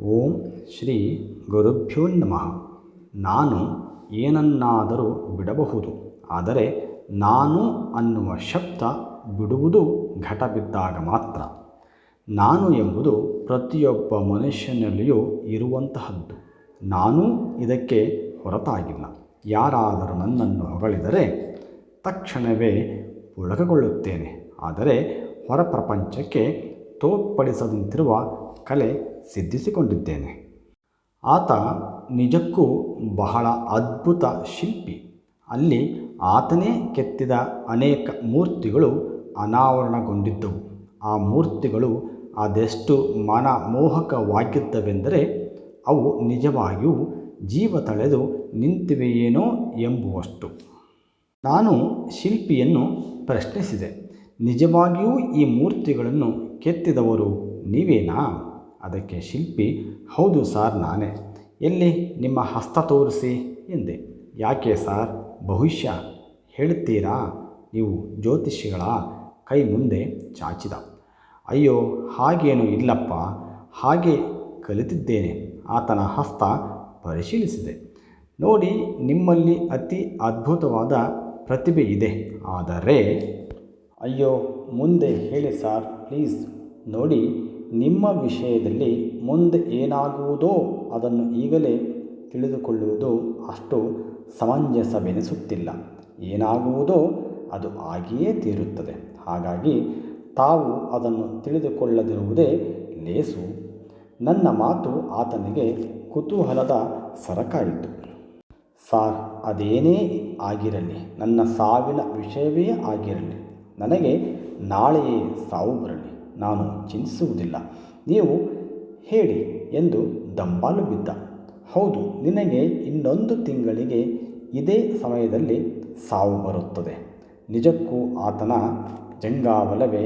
ಓಂ ಶ್ರೀ ಗುರುಭ್ಯೋ ನಮಃ. ನಾನು ಏನನ್ನಾದರೂ ಬಿಡಬಹುದು, ಆದರೆ ನಾನು ಅನ್ನುವ ಶಬ್ದ ಬಿಡುವುದು ಘಟ ಬಿದ್ದಾಗ ಮಾತ್ರ. ನಾನು ಎಂಬುದು ಪ್ರತಿಯೊಬ್ಬ ಮನುಷ್ಯನಲ್ಲಿಯೂ ಇರುವಂತಹದ್ದು. ನಾನು ಇದಕ್ಕೆ ಹೊರತಾಗಿಲ್ಲ. ಯಾರಾದರೂ ನನ್ನನ್ನು ಹೊಗಳಿದರೆ ತಕ್ಷಣವೇ ಪುಳಕಗೊಳ್ಳುತ್ತೇನೆ, ಆದರೆ ಹೊರ ಪ್ರಪಂಚಕ್ಕೆ ತೋರ್ಪಡಿಸದಂತಿರುವ ಕಲೆ ಸಿದ್ಧಿಸಿಕೊಂಡಿದ್ದೇನೆ. ಆತ ನಿಜಕ್ಕೂ ಬಹಳ ಅದ್ಭುತ ಶಿಲ್ಪಿ. ಅಲ್ಲಿ ಆತನೇ ಕೆತ್ತಿದ ಅನೇಕ ಮೂರ್ತಿಗಳು ಅನಾವರಣಗೊಂಡಿದ್ದವು. ಆ ಮೂರ್ತಿಗಳು ಅದೆಷ್ಟು ಮನಮೋಹಕವಾಗಿದ್ದವೆಂದರೆ ಅವು ನಿಜವಾಗಿಯೂ ಜೀವ ತಳೆದು ನಿಂತಿವೆಯೇನೋ ಎಂಬುವಷ್ಟು. ನಾನು ಶಿಲ್ಪಿಯನ್ನು ಪ್ರಶ್ನಿಸಿದೆ, ನಿಜವಾಗಿಯೂ ಈ ಮೂರ್ತಿಗಳನ್ನು ಕೆತ್ತಿದವರು ನೀವೇನಾ? ಅದಕ್ಕೆ ಶಿಲ್ಪಿ, ಹೌದು ಸಾರ್ ನಾನೇ. ಎಲ್ಲಿ ನಿಮ್ಮ ಹಸ್ತ ತೋರಿಸಿ? ಎಂದೆ. ಯಾಕೆ ಸಾರ್? ಬಹುಶಃ ಹೇಳುತ್ತೀರಾ ನೀವು ಜ್ಯೋತಿಷಿಗಳ ಕೈ ಮುಂದೆ ಚಾಚಿದ. ಅಯ್ಯೋ, ಹಾಗೇನು ಇಲ್ಲಪ್ಪ. ಹಾಗೆ ಕಲಿತಿದ್ದೇನೆ. ಆತನ ಹಸ್ತ ಪರಿಶೀಲಿಸಿದೆ. ನೋಡಿ, ನಿಮ್ಮಲ್ಲಿ ಅತಿ ಅದ್ಭುತವಾದ ಪ್ರತಿಭೆ ಇದೆ. ಆದರೆ ಅಯ್ಯೋ, ಮುಂದೆ ಹೇಳಿ ಸಾರ್. ಪ್ಲೀಸ್. ನೋಡಿ ನಿಮ್ಮ ವಿಷಯದಲ್ಲಿ ಮುಂದೆ ಏನಾಗುವುದೋ ಅದನ್ನು ಈಗಲೇ ತಿಳಿದುಕೊಳ್ಳುವುದು ಅಷ್ಟು ಸಮಂಜಸವೆನಿಸುತ್ತಿಲ್ಲ. ಏನಾಗುವುದೋ ಅದು ಆಗಿಯೇ ತೀರುತ್ತದೆ. ಹಾಗಾಗಿ ತಾವು ಅದನ್ನು ತಿಳಿದುಕೊಳ್ಳದಿರುವುದೇ ಲೇಸು. ನನ್ನ ಮಾತು ಆತನಿಗೆ ಕುತೂಹಲದ ಸರಕಾಯಿತು. ಸಾರ್, ಅದೇನೇ ಆಗಿರಲಿ, ನನ್ನ ಸಾವಿನ ವಿಷಯವೇ ಆಗಿರಲಿ, ನನಗೆ ನಾಳೆಯೇ ಸಾವು ಬರಲಿ. ನಾನು ಚಿಂತಿಸುವುದಿಲ್ಲ. ನೀವು ಹೇಳಿ ಎಂದು ದಂಬಾಲು ಬಿದ್ದ. ಹೌದು, ನಿನಗೆ ಇನ್ನೊಂದು ತಿಂಗಳಿಗೆ ಇದೇ ಸಮಯದಲ್ಲಿ ಸಾವು ಬರುತ್ತದೆ. ನಿಜಕ್ಕೂ ಆತನ ಜಂಗಾಬಲವೇ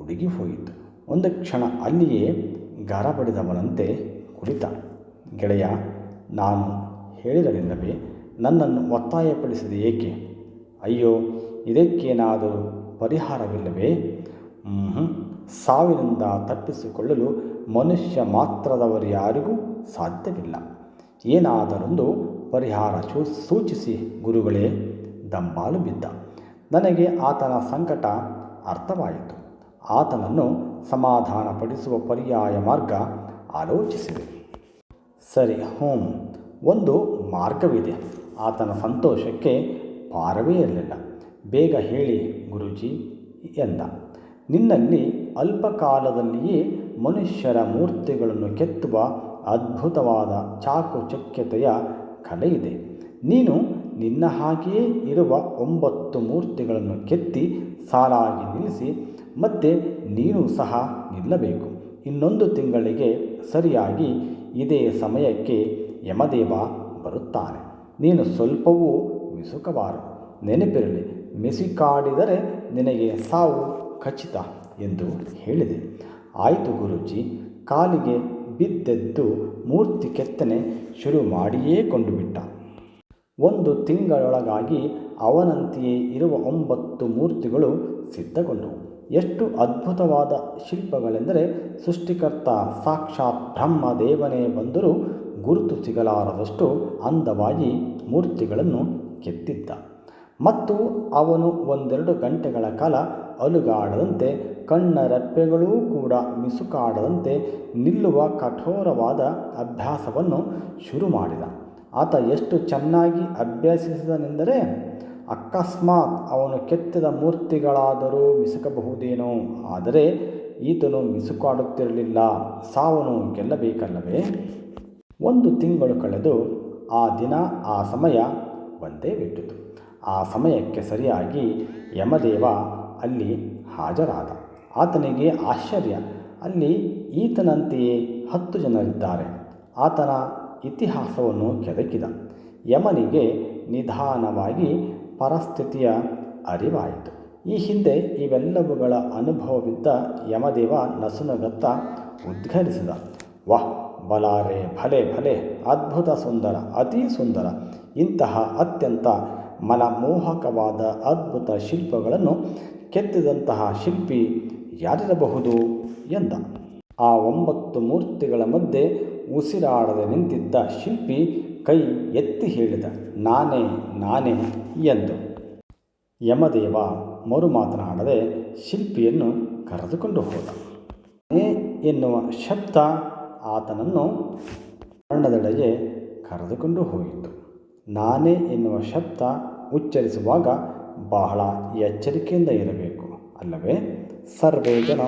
ಉಡುಗಿ ಹೋಯಿತು ಒಂದು ಕ್ಷಣ ಅಲ್ಲಿಯೇ ಗರಬಡಿದವನಂತೆ ಕುಳಿತ. ಗೆಳೆಯ, ನಾನು ಹೇಳಿರಲಿಲ್ಲವೇ ನನ್ನನ್ನು ಒತ್ತಾಯಪಡಿಸಿದೆ ಏಕೆ? ಅಯ್ಯೋ, ಇದಕ್ಕೇನಾದರೂ ಪರಿಹಾರವಿಲ್ಲವೇ? ಸಾವಿನಿಂದ ತಪ್ಪಿಸಿಕೊಳ್ಳಲು ಮನುಷ್ಯ ಮಾತ್ರದವರು ಯಾರಿಗೂ ಸಾಧ್ಯವಿಲ್ಲ. ಏನಾದರೊಂದು ಪರಿಹಾರ ಚೂ, ಸೂಚಿಸಿ, ಗುರುಗಳೇ, ದಂಬಾಲು ಬಿದ್ದ. ನನಗೆ ಆತನ ಸಂಕಟ ಅರ್ಥವಾಯಿತು. ಆತನನ್ನು ಸಮಾಧಾನಪಡಿಸುವ ಪರ್ಯಾಯ ಮಾರ್ಗ ಆಲೋಚಿಸಿದೆ. ಸರಿ ಹೋಂ ಒಂದು ಮಾರ್ಗವಿದೆ. ಆತನ ಸಂತೋಷಕ್ಕೆ ಪಾರವೇ ಇರಲಿಲ್ಲ. ಬೇಗ ಹೇಳಿ, ಗುರುಜಿ, ಎಂದ. ನಿನ್ನಲ್ಲಿ ಅಲ್ಪಕಾಲದಲ್ಲಿಯೇ ಮನುಷ್ಯರ ಮೂರ್ತಿಗಳನ್ನು ಕೆತ್ತುವ ಅದ್ಭುತವಾದ ಚಾಕುಚಕ್ಯತೆಯ ಇದೆ ನೀನು ನಿನ್ನ ಹಾಗೆಯೇ ಇರುವ ಒಂಬತ್ತು ಮೂರ್ತಿಗಳನ್ನು ಕೆತ್ತಿ ಸಾಲಾಗಿ ನಿಲ್ಲಿಸಿ, ಮತ್ತೆ ನೀನು ಸಹ ನಿಲ್ಲಬೇಕು. ಇನ್ನೊಂದು ತಿಂಗಳಿಗೆ ಸರಿಯಾಗಿ ಇದೇ ಸಮಯಕ್ಕೆ ಯಮದೇವ ಬರುತ್ತಾನೆ. ನೀನು ಸ್ವಲ್ಪವೂ ಮಿಸುಕಬಾರದು. ನೆನಪಿರಲಿ, ಮಿಸುಕಾಡಿದರೆ ನಿನಗೆ ಸಾವು ಖಚಿತ ಎಂದು ಹೇಳಿದೆ. ಆಯಿತು ಗುರೂಜಿ, ಕಾಲಿಗೆ ಬಿದ್ದೆದ್ದು ಮೂರ್ತಿ ಕೆತ್ತನೆ ಶುರು ಮಾಡಿಯೇ ಕೊಂಡುಬಿಟ್ಟ. ಒಂದು ತಿಂಗಳೊಳಗಾಗಿ ಅವನಂತೆಯೇ ಇರುವ ಒಂಬತ್ತು ಮೂರ್ತಿಗಳು ಸಿದ್ಧಗೊಂಡವು. ಎಷ್ಟು ಅದ್ಭುತವಾದ ಶಿಲ್ಪಗಳೆಂದರೆ ಸೃಷ್ಟಿಕರ್ತ ಸಾಕ್ಷಾತ್ ಬ್ರಹ್ಮ ದೇವನೇ ಬಂದರೂ ಗುರುತು ಸಿಗಲಾರದಷ್ಟು ಅಂದವಾಗಿ ಮೂರ್ತಿಗಳನ್ನು ಕೆತ್ತಿದ್ದ. ಮತ್ತು ಅವನು ಒಂದೆರಡು ಗಂಟೆಗಳ ಕಾಲ ಅಲುಗಾಡದಂತೆ ಕಣ್ಣ ರೆಪ್ಪೆಗಳೂ ಕೂಡ ಮಿಸುಕಾಡದಂತೆ ನಿಲ್ಲುವ ಕಠೋರವಾದ ಅಭ್ಯಾಸವನ್ನು ಶುರು ಮಾಡಿದ ಆತ ಎಷ್ಟು ಚೆನ್ನಾಗಿ ಅಭ್ಯಾಸಿಸಿದನೆಂದರೆ, ಅಕಸ್ಮಾತ್ ಅವನು ಕೆತ್ತಿದ ಮೂರ್ತಿಗಳಾದರೂ ಮಿಸುಕಬಹುದೇನೋ, ಆದರೆ ಈತನು ಮಿಸುಕಾಡುತ್ತಿರಲಿಲ್ಲ, ಸಾವನು ಗೆಲ್ಲಬೇಕಲ್ಲವೇ? ಒಂದು ತಿಂಗಳು ಕಳೆದು ಆ ದಿನ, ಆ ಸಮಯ ಬಂದೇ ಬಿಟ್ಟಿತು. ಆ ಸಮಯಕ್ಕೆ ಸರಿಯಾಗಿ ಯಮದೇವ ಅಲ್ಲಿ ಹಾಜರಾದ. ಆತನಿಗೆ ಆಶ್ಚರ್ಯ. ಅಲ್ಲಿ ಈತನಂತೆಯೇ ಹತ್ತು ಜನರಿದ್ದಾರೆ ಆತನ ಇತಿಹಾಸವನ್ನು ಕೆದಕಿದ. ಯಮನಿಗೆ ನಿಧಾನವಾಗಿ ಪರಸ್ಥಿತಿಯ ಅರಿವಾಯಿತು. ಈ ಹಿಂದೆ ಇವೆಲ್ಲವುಗಳ ಅನುಭವವಿದ್ದ ಯಮದೇವ ನಸುನಗತ್ತ ಉದ್ಘರಿಸಿದ ವಾಹ್, ಬಲಾರೆ, ಭಲೆ ಭಲೆ, ಅದ್ಭುತ ಸುಂದರ, ಅತೀ ಸುಂದರ. ಇಂತಹ ಅತ್ಯಂತ ಮನಮೋಹಕವಾದ ಅದ್ಭುತ ಶಿಲ್ಪಗಳನ್ನು ಕೆತ್ತಿದಂತಹ ಶಿಲ್ಪಿ ಯಾರಿರಬಹುದು ಎಂದ. ಆ ಒಂಬತ್ತು ಮೂರ್ತಿಗಳ ಮಧ್ಯೆ ಉಸಿರಾಡದೆ ನಿಂತಿದ್ದ ಶಿಲ್ಪಿ ಕೈ ಎತ್ತಿ ಹೇಳಿದ, ನಾನೇ ನಾನೇ ಎಂದು. ಯಮದೇವ ಮರು ಮಾತನಾಡದೆ ಶಿಲ್ಪಿಯನ್ನು ಕರೆದುಕೊಂಡು ಹೋದ. ನೇ ಎನ್ನುವ ಶಬ್ದ ಆತನನ್ನು ಮರಣದೆಡೆಗೆ ಕರೆದುಕೊಂಡು ಹೋಯಿತು. ನಾನೇ ಎನ್ನುವ ಶಬ್ದ ಉಚ್ಚರಿಸುವಾಗ ಬಹಳ ಎಚ್ಚರಿಕೆಯಿಂದ ಇರಬೇಕು. ಅಲ್ಲವೇ? ಸರ್ವೇ ಜನ.